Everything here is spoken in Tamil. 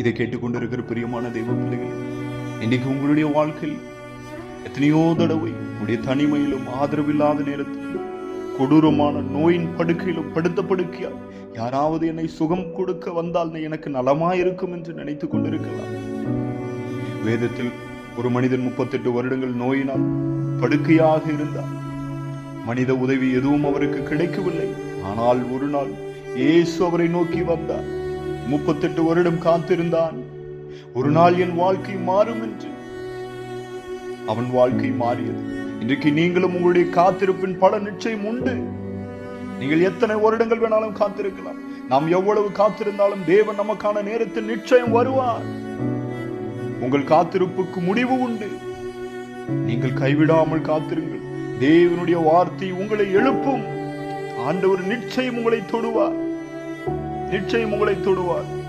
இதை கேட்டுக்கொண்டிருக்கிற பிரியமான தெய்வ பிள்ளைகள் இன்னைக்கு உங்களுடைய வாழ்க்கையில் எத்தனையோ தடவை உங்களுடைய தனிமையிலும் ஆதரவில்லாத நேரத்தில் கொடூரமான நோயின் படுக்கையிலும் படுத்த படுக்கையால் யாராவது என்னை சுகம் கொடுக்க வந்தால் எனக்கு நலமாயிருக்கும் என்று நினைத்துக் கொண்டிருக்கலாம். வேதத்தில் ஒரு மனிதன் முப்பத்தெட்டு வருடங்கள் நோயினால் படுக்கையாக இருந்தார் மனித உதவி எதுவும் அவருக்கு கிடைக்கவில்லை. ஆனால் ஒரு நாள் இயேசு அவரை நோக்கி வந்தார் முப்பத்தெட்டு வருடம் காத்திருந்தான். ஒரு நாள் என் வாழ்க்கை மாறும் என்று. அவன் வாழ்க்கை மாறியது. இன்றைக்கு நீங்களும் உங்களுடைய காத்திருப்பின் பல நிச்சயம் உண்டு. நீங்கள் எத்தனை வருடங்கள் வேணாலும் காத்திருக்கலாம். நாம் எவ்வளவு காத்திருந்தாலும் தேவன் நமக்கான நேரத்தில் நிச்சயம் வருவார். உங்கள் காத்திருப்புக்கு முடிவு உண்டு. நீங்கள் கைவிடாமல் காத்திருங்கள். தேவனுடைய வார்த்தை உங்களை எழுப்பும். ஆண்டவர் நிச்சயம் உங்களை தொடுவார். நிச்சயம் உங்களை தொடுவார்.